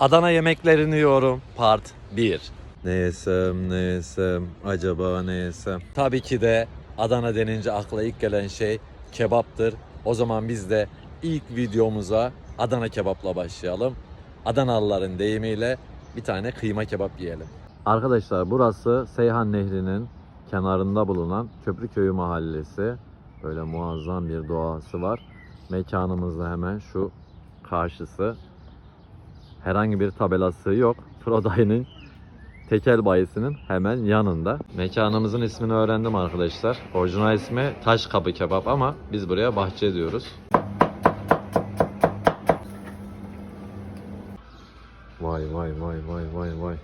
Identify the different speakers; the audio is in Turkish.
Speaker 1: Adana yemeklerini yiyorum. Part 1. Ne yesem, ne yesem, acaba ne yesem? Tabii ki de Adana denince akla ilk gelen şey kebaptır. O zaman biz de ilk videomuza Adana kebapla başlayalım. Adanalıların deyimiyle bir tane kıyma kebap yiyelim. Arkadaşlar burası Seyhan Nehri'nin kenarında bulunan Köprüköyü mahallesi. Böyle muazzam bir doğası var. Mekanımız da hemen şu karşısı. Herhangi bir tabelası yok. Proday'ın tekel bayisinin hemen yanında. Mekanımızın ismini öğrendim arkadaşlar. Orijinal ismi Taş Kapı Kebap ama biz buraya bahçe diyoruz. Vay vay vay vay vay vay.